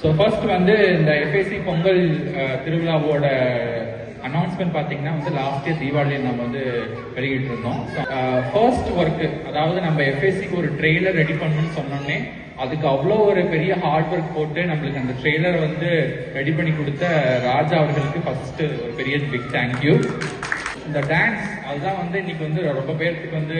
So first வந்து இந்த FIC Pongal திருவிழாவோட announcement பார்த்தீங்கன்னா வந்து லாஸ்ட் இயர் தீபாவளியில் நம்ம வந்து வெளியிட்டு இருந்தோம் ஃபர்ஸ்ட் ஒர்க்கு அதாவது நம்ம எஃப்ஐசிக்கு ஒரு ட்ரெய்லர் ரெடி பண்ணணும்னு சொன்னோன்னே அதுக்கு அவ்வளோ ஒரு பெரிய ஹார்ட் ஒர்க் போட்டு நம்மளுக்கு அந்த ட்ரெய்லர் வந்து ரெடி பண்ணி கொடுத்த ராஜா அவர்களுக்கு ஃபர்ஸ்ட் ஒரு பெரிய பிக் தேங்க்யூ இந்த டான்ஸ் அதுதான் வந்து இன்னைக்கு வந்து ரொம்ப பேர்த்துக்கு வந்து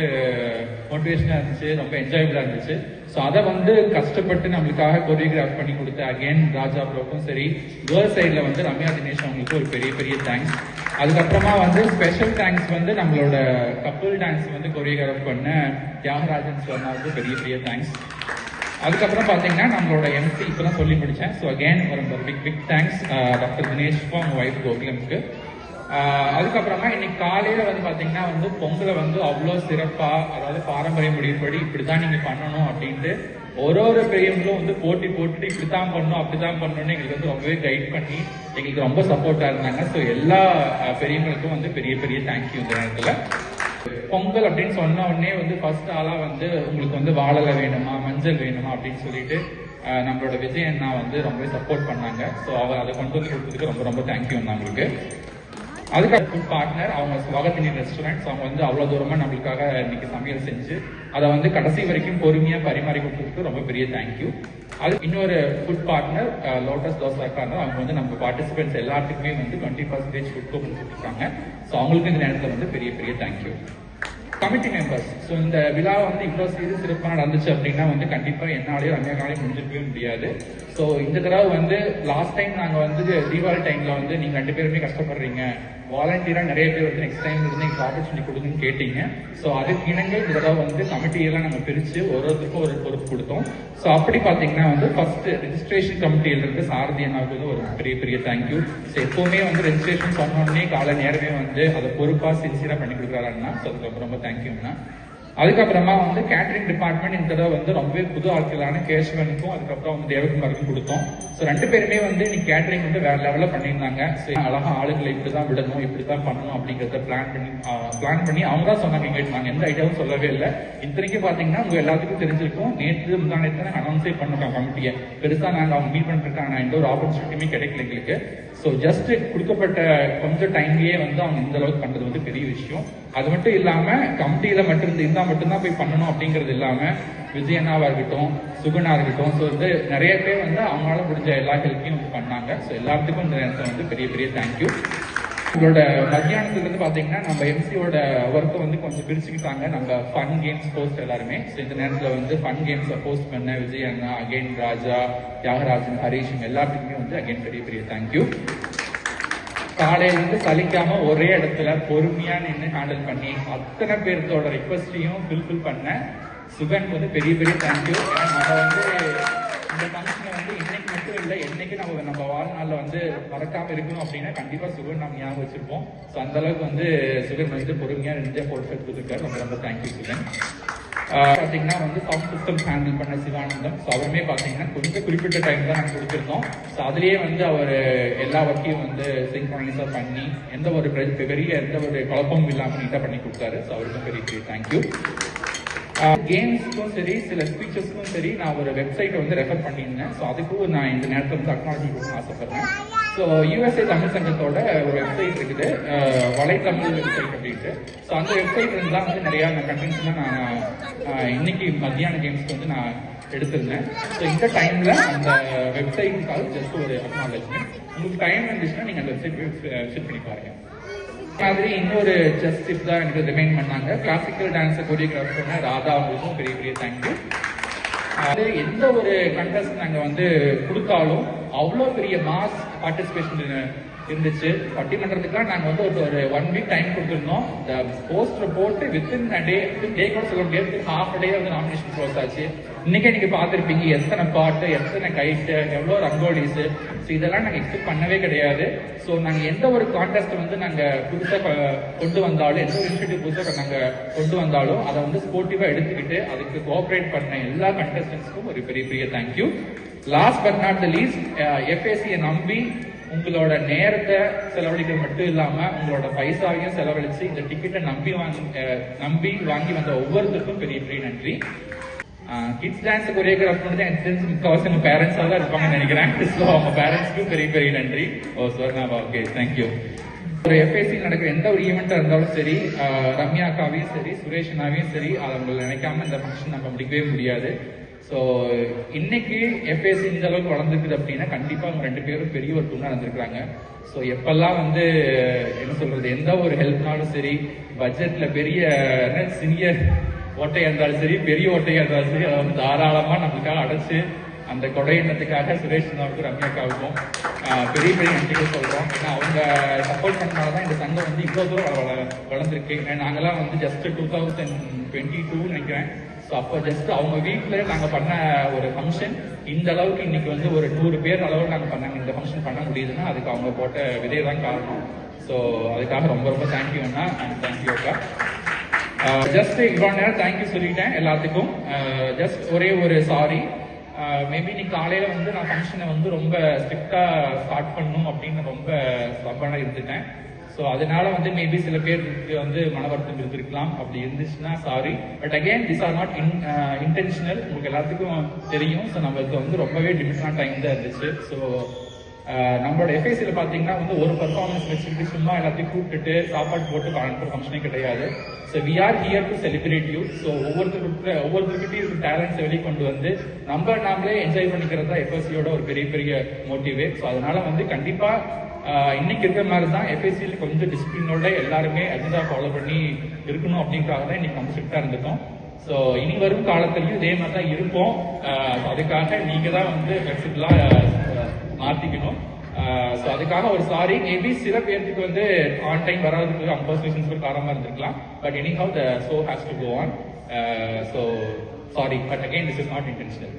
மோட்டிவேஷனாக இருந்துச்சு ரொம்ப என்ஜாயபிளாக இருந்துச்சு. ஸோ அதை வந்து கஷ்டப்பட்டு நம்மளுக்காக கொரியோகிராஃப் பண்ணி கொடுத்த அகைன் ராஜா ப்ரோக்கும் சரி கேர்ள்ஸ் சைடில் வந்து ரம்யா தினேஷ் அவங்களுக்கு ஒரு பெரிய பெரிய தேங்க்ஸ் அதுக்கப்புறமா வந்து ஸ்பெஷல் தேங்க்ஸ் வந்து நம்மளோட கப்புள் டான்ஸ் வந்து கொரியோகிராஃப் பண்ண தியாகராஜன் சொன்னாவுக்கு பெரிய பெரிய தேங்க்ஸ் அதுக்கப்புறம் பார்த்தீங்கன்னா நம்மளோட எம்சி இப்பதான் சொல்லி முடிச்சேன். ஸோ அகைன் ஒரு big big thanks doctor Dinesh அவங்க ஒய்ஃப் கோகுலமுக்கு. அதுக்கப்புறமா இன்னைக்கு காலையில வந்து பாத்தீங்கன்னா வந்து பொங்கலை வந்து அவ்வளோ சிறப்பா அதாவது பாரம்பரிய முடிவுபடி இப்படிதான் நீங்க பண்ணணும் அப்படின்ட்டு ஒரு ஒரு பெரியவங்களும் வந்து போட்டி போட்டுட்டு இப்படித்தான் பண்ணணும் அப்படித்தான் பண்ணணும்னு எங்களுக்கு வந்து ரொம்பவே கைட் பண்ணி எங்களுக்கு ரொம்ப சப்போர்ட்டா இருந்தாங்க. ஸோ எல்லா பெரியவங்களுக்கும் வந்து பெரிய பெரிய தேங்க்யூ இந்த நேரத்துல. பொங்கல் அப்படின்னு சொன்ன உடனே வந்து ஃபர்ஸ்ட் ஆளா வந்து உங்களுக்கு வந்து வாழலை வேணுமா மஞ்சள் வேணுமா அப்படின்னு சொல்லிட்டு நம்மளோட விஜய் அண்ணா வந்து ரொம்பவே சப்போர்ட் பண்ணாங்க. ஸோ அவர் அதை கொண்டு வந்து கொடுத்ததுக்கு ரொம்ப ரொம்ப தேங்க்யூ அண்ணா உங்களுக்கு அதுக்கப்புறம் ஃபுட் பார்ட்னர் அவங்க சுவாகத்தினி ரெஸ்டாரண்ட்ஸ் அவங்க வந்து அவ்வளோ தூரமாக நம்மளுக்காக இன்னைக்கு சமையல் செஞ்சு அதை வந்து கடைசி வரைக்கும் பொறுமையாக பரிமாறி கொடுத்ததுக்கு ரொம்ப பெரிய தேங்க்யூ அது இன்னொரு food partner Lotus Dosa Corner அவங்க வந்து நம்ம பார்ட்டிசிபென்ட்ஸ் எல்லாத்துக்குமே வந்து டுவெண்ட்டி பர்சன்டேஜ் ஃபுட் கூப்பன் கொடுத்துருக்காங்க. ஸோ அவங்களுக்கு இந்த நேரத்தில் வந்து பெரிய பெரிய தேங்க்யூ கமிட்டி மெம்பர்ஸ் ஸோ இந்த விழா வந்து இவ்வளோ சீது சிறப்பாக நடந்துச்சு அப்படின்னா வந்து கண்டிப்பாக என்னாலேயும் ரம்யாக்காலையும் முடிஞ்சிருக்கவே முடியாது. ஸோ இந்த தடவை வந்து லாஸ்ட் டைம் நாங்கள் வந்து தீபாவளி டைமில் வந்து நீங்கள் ரெண்டு பேருமே கஷ்டப்படுறீங்க. வாலண்டியராக நிறைய பேர் வந்து நெக்ஸ்ட் டைம் வந்து எங்களுக்கு ஆப்பர்ச்சுனிட்டி கொடுங்கன்னு கேட்டீங்க. ஸோ அதுக்கு இணங்க இந்த தடவை வந்து கமிட்டியெல்லாம் நம்ம பிரித்து ஒரு ஒருத்தருக்கும் ஒரு பொறுப்பு கொடுத்தோம். ஸோ அப்படி பார்த்தீங்கன்னா வந்து ஃபர்ஸ்ட் ரெஜிஸ்ட்ரேஷன் கமிட்டியில இருந்து சாரதி அண்ணாவுக்கு வந்து ஒரு பெரிய பெரிய தேங்க்யூ ஸோ எப்போவுமே வந்து ரெஜிஸ்ட்ரேஷன் பண்ணோடனே காலை நேரமே வந்து அதை பொறுப்பாக சின்சியராக பண்ணி கொடுக்குறாருன்னா ஸோ அதுக்கு ரொம்ப ரொம்ப தேங்க்யூண்ணா அதுக்கப்புறமா வந்து கேட்டரிங் டிபார்ட்மெண்ட் இந்த தடவை வந்து ரொம்பவே புது ஆட்களான கேசவனுக்கும் அதுக்கப்புறம் வந்து தேவகுமாருக்கும் கொடுத்தோம். ஸோ ரெண்டு பேருமே வந்து இன்னைக்கு கேட்டரிங் வந்து வேற லெவலில் பண்ணியிருந்தாங்க. ஸோ அழகாக ஆளுங்களை இப்படி தான் விடணும் இப்படி தான் பண்ணணும் அப்படிங்கிறத பிளான் பண்ணி பிளான் பண்ணி அவங்க தான் சொன்னாங்க எங்க நாங்கள் எந்த ஐடியாவும் சொல்லவே இல்லை. இத்தனைக்கு பார்த்தீங்கன்னா உங்க எல்லாத்துக்கும் தெரிஞ்சிருக்கும். நேற்று முந்தானத்தை அனௌன்ஸே பண்ணிருக்கோம் கமிட்டியை. பெருசாக நாங்கள் அவங்க மீட் பண்ணிருக்காங்க எந்த ஒரு ஆப்பர்ச்சுனிட்டியுமே கிடைக்கல எங்களுக்கு. ஸோ ஜஸ்ட் கொடுக்கப்பட்ட கொஞ்சம் டைம்லேயே வந்து அவங்க இந்த அளவுக்கு பண்ணுறது வந்து பெரிய விஷயம். அது மட்டும் இல்லாமல் கமிட்டியில் மட்டும் இருந்து மட்டும்தான் போய் பண்ணணும் அப்படிங்கிறது இல்லாமல் விஜயண்ணாவாக இருக்கட்டும் சுகுணா இருக்கட்டும். ஸோ வந்து நிறைய பேர் வந்து அவங்களால முடிஞ்ச எல்லா ஹெல்ப்பையும் பண்ணாங்க. ஸோ எல்லாத்துக்கும் இந்த நேரத்தில் வந்து பெரிய பெரிய தேங்க்யூ உங்களோட மத்தியானத்துல வந்து பாத்தீங்கன்னா நம்ம எம்சியோட ஒர்க்கை வந்து கொஞ்சம் பிரிச்சுக்கிட்டாங்க. நம்ம ஃபன் கேம்ஸ் போஸ்ட் எல்லாருமே. ஸோ இந்த நேரத்தில் வந்து ஃபன் கேம்ஸை போஸ்ட் பண்ண விஜய் அண்ணா அகைன் ராஜா தியாகராஜன் ஹரீஷ் எல்லாத்துக்குமே வந்து அகைன் பெரிய பெரிய தேங்க்யூ காலையில இருந்து சலிக்காம ஒரே இடத்துல பொறுமையா நின்று ஹேண்டில் பண்ணி அத்தனை பேர்த்தோட ரிக்வஸ்டையும் ஃபில்ஃபில் பண்ண சுகன் வந்து பெரிய பெரிய தேங்க்யூ நம்ம வந்து இந்த ஃபங்க்ஷனை வந்து இன்னைக்கு மட்டும் இல்லை என்னைக்கு நம்ம நம்ம வாழ்நாளில் வந்து மறக்காம இருக்கணும் அப்படின்னா கண்டிப்பா சுகன் நம்ம ஞாபகம் வச்சிருப்போம். ஸோ அந்த அளவுக்கு வந்து சுகன் வந்து பொறுமையா நின்று போட்டு கொடுத்துருக்காரு ரொம்ப ரொம்ப தேங்க்யூ சுகன். பார்த்தீங்கன்னா வந்து சவுண்ட் சிஸ்டம் ஹேண்டில் பண்ண சிவானந்தம். ஸோ அவருமே பார்த்தீங்கன்னா கொஞ்சம் குறிப்பிட்ட டைம் தான் நாங்கள் கொடுத்துருந்தோம் ஸோ அதுலேயே வந்து அவர் எல்லா ஒர்க்கையும் வந்து சிங்க்ரனைஸாக பண்ணி எந்த ஒரு பெரிய பெரிய எந்த ஒரு குழப்பமும் இல்லாமல் நீட்டாக பண்ணி கொடுத்தாரு. ஸோ அவருக்கும் பெரிய பெரிய தேங்க்யூ கேம்ஸ்க்கும் சரி சில ஸ்பீச்சஸ்க்கும் சரி நான் ஒரு வெப்சைட்டை வந்து ரெஃபர் பண்ணியிருந்தேன். ஸோ அதுக்கும் நான் இந்த நேரத்தில் வந்து அக்னாலஜி கொடுக்கணும்னு ஆசைப்படுறேன். ஸோ யூஎஸ்ஏ தமிழ் சங்கத்தோட ஒரு வெப்சைட் இருக்குது. வலைத்தமிழ் வெப்சைட் அப்படின்ட்டு. ஸோ அந்த வெப்சைட் இருந்து தான் வந்து நிறையா கண்டென்ட்ஸ்லாம் நான் இன்னைக்கு மத்தியான கேம்ஸ்க்கு வந்து நான் எடுத்திருந்தேன். ஸோ இந்த டைமில் அந்த வெப்சைட்டுக்காக ஜஸ்ட் ஒரு அக்னாலஜ்மெண்ட் உங்களுக்கு டைம் இருந்துச்சுன்னா நீங்கள் அந்த வெப்சைட் விசிட் பண்ணி பாருங்க. மாதிரி இன்னொரு ஜஸ்ட் டிப் தான் எனக்கு ரிமைண்ட் பண்ணாங்க. கிளாசிக்கல் டான்ஸை கொரியோகிராஃப் பண்ண ராதா அவங்களுக்கும் பெரிய பெரிய தேங்க்யூ அது எந்த ஒரு கண்டஸ்ட் நாங்கள் வந்து கொடுத்தாலும் அவ்வளோ பெரிய மாஸ் பார்ட்டிசிபேஷன் இருந்துச்சு. பட்டிமன்றத்துக்குலாம் நாங்கள் வந்து ஒரு ஒரு ஒன் வீக் டைம் கொடுத்துருந்தோம். இந்த போஸ்டர் போட்டு வித்தின் டே டே கூட சொல்ல முடியாது. ஹாஃப் டே வந்து நாமினேஷன் க்ளோஸ் ஆச்சு. இன்னைக்கே நீங்கள் பார்த்துருப்பீங்க எத்தனை பாட்டு எத்தனை கைட்டு எவ்வளோ ரங்கோலிஸ் ஸோ இதெல்லாம் நாங்கள் எக்ஸ்பெக்ட் பண்ணவே கிடையாது. ஸோ நாங்கள் எந்த ஒரு கான்டெஸ்ட் வந்து நாங்கள் புதுசாக கொண்டு வந்தாலும் எந்த ஒரு இனிஷியேட்டிவ் புதுசாக நாங்கள் கொண்டு வந்தாலும் அதை வந்து ஸ்போர்ட்டிவாக எடுத்துக்கிட்டு அதுக்கு கோஆப்ரேட் பண்ண எல்லா கண்டஸ்டன்ஸ்க்கும் ஒரு பெரிய பெரிய thank you last but not the least எஃப்எஸ்சியை நம்பி உங்களோட நேரத்தை செலவழிக்கிறது மட்டும் இல்லாம உங்களோட பைசாவையும் செலவழிச்சு இந்த டிக்கெட்டை நம்பி வாங்கி நம்பி வாங்கி வந்த ஒவ்வொருத்தருக்கும் பெரிய பெரிய நன்றி. கிட்ஸ் டான்ஸ் கொரியோகிராஃப் பண்ணது எனக்கு தெரிஞ்சு முக்கால்வாசி நம்ம பேரண்ட்ஸாக தான் இருப்பாங்கன்னு நினைக்கிறேன். ஸோ அவங்க பேரண்ட்ஸ்க்கும் பெரிய பெரிய நன்றி. ஓ ஸ்வர்ணாபா ஓகே தேங்க்யூ ஒரு எஃப்ஐசி நடக்கிற எந்த ஒரு ஈவெண்ட்டாக இருந்தாலும் சரி ரம்யாக்காவையும் ரம்யா அக்காவையும் சரி சுரேஷ் அண்ணாவையும் சரி அதை உங்களை நினைக்காம இந்த ஃபங்க்ஷன் நம்ம முடிக்கவே முடியாது. ஸோ இன்னைக்கு எஃப்ஏசி இந்த அளவுக்கு வளர்ந்துருக்குது அப்படின்னா கண்டிப்பாக அவங்க ரெண்டு பேரும் பெரிய ஒரு துணை நடந்திருக்கிறாங்க ஸோ எப்பெல்லாம் வந்து என்ன சொல்றது எந்த ஒரு ஹெல்ப்னாலும் சரி பட்ஜெட்ல பெரிய சினியர் ஓட்டையாக இருந்தாலும் சரி பெரிய ஓட்டையாக இருந்தாலும் சரி அதை வந்து தாராளமாக நம்மளுக்காக அடைச்சு அந்த கொடை எண்ணத்துக்காக சுரேஷ் அண்ணாவுக்கும் ரம்யாக்காவுக்கும் பெரிய பெரிய நன்றிகள் சொல்கிறோம் ஏன்னா அவங்க சப்போர்ட் பண்ணால தான் இந்த சங்கம் வந்து இவ்வளோ தூரம் வள- வளர்ந்துருக்கு. ஏன்னா நாங்களாம் வந்து just two thousand twenty two நினைக்கிறேன். ஸோ அப்போ ஜஸ்ட் அவங்க வீட்டில் நாங்கள் பண்ண ஒரு ஃபங்க்ஷன் இந்த அளவுக்கு இன்னைக்கு வந்து ஒரு நூறு பேர் அளவில் நாங்கள் பண்ணாங்க இந்த ஃபங்க்ஷன் பண்ண முடியுதுன்னா அதுக்கு அவங்க போட்ட விதை தான் காரணம். ஸோ அதுக்காக ரொம்ப ரொம்ப தேங்க்யூ அண்ணா அண்ட் தேங்க்யூ அக்கா. Uh, ஜஸ்ட் இவ்வளோ நேரம் தேங்க்யூ சொல்லிட்டேன் எல்லாத்துக்கும். Uh, ஜஸ்ட் ஒரே ஒரு சாரி மேபி uh, இன்னைக்கு காலையில வந்து நான் ஃபங்க்ஷனை வந்து ரொம்ப ஸ்ட்ரிக்டா ஸ்டார்ட் பண்ணணும் அப்படின்னு ரொம்ப ஸ்டப்பான இருந்துட்டேன். ஸோ அதனால வந்து மேபி சில பேருக்கு வந்து மன வருத்தம் இருந்திருக்கலாம். அப்படி இருந்துச்சுன்னா sorry but again this are not in intentional உங்களுக்கு எல்லாத்துக்கும் தெரியும். ஸோ நம்மளுக்கு வந்து ரொம்பவே லிமிட்டான டைம் தான் இருந்துச்சு. ஸோ uh, நம்மளோட எஃப்ஐசியில் பார்த்தீங்கன்னா வந்து ஒரு பர்ஃபார்மன்ஸ் வச்சுக்கிட்டு சும்மா எல்லாத்தையும் கூப்பிட்டுட்டு சாப்பாடு போட்டு அனுப்புற ஃபங்க்ஷனே கிடையாது. So we are here to celebrate you so ஒவ்வொருத்தருக்கு ஒவ்வொருத்தருக்கிட்டையும் இருக்க டேலண்ட்ஸை வெளிக்கொண்டு வந்து நம்ம நாமளே என்ஜாய் பண்ணிக்கிறது தான் எஃப்எஸ்சியோட ஒரு பெரிய பெரிய மோட்டிவே ஸோ அதனால வந்து கண்டிப்பாக இன்னைக்கு இருக்கிற மாதிரி தான் எஃப்எஸ்சியில் கொஞ்சம் டிசிப்ளினோட எல்லாருமே அஜெண்டா ஃபாலோ பண்ணி இருக்கணும் அப்படின்றதாக தான் இன்னைக்கு நம்ம ஸ்ட்ரிக்டாக இருந்துட்டோம். ஸோ இனி வரும் காலத்திலையும் இதே மாதிரி தான் இருப்போம் அதுக்காக நீங்கள் தான் வந்து ஃபிளெக்சிபிளா மாற்றிக்கணும் ஸோ அதுக்காக ஒரு சாரி மேபி சில பேர்த்துக்கு வந்து ஆன் டைம் வராதுக்கு அம்பர்சேஷன்ஸ் கூட காரணமா இருந்திருக்கலாம். But anyhow the show has to go on so sorry but again this is not intentional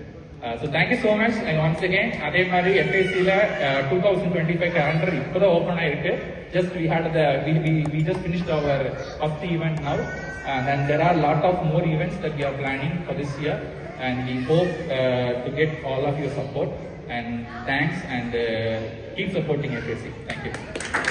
So thank you so much and once again அதே மாதிரி எஃப்ஐசியில் two thousand twenty five calendar இப்போதான் open ஆயிருக்கு just we had the we we we just finished our first event now and there are lot of more events that we are planning for this year and we hope uh, to get all of your support and thanks and uh, keep supporting FAC. Thank you.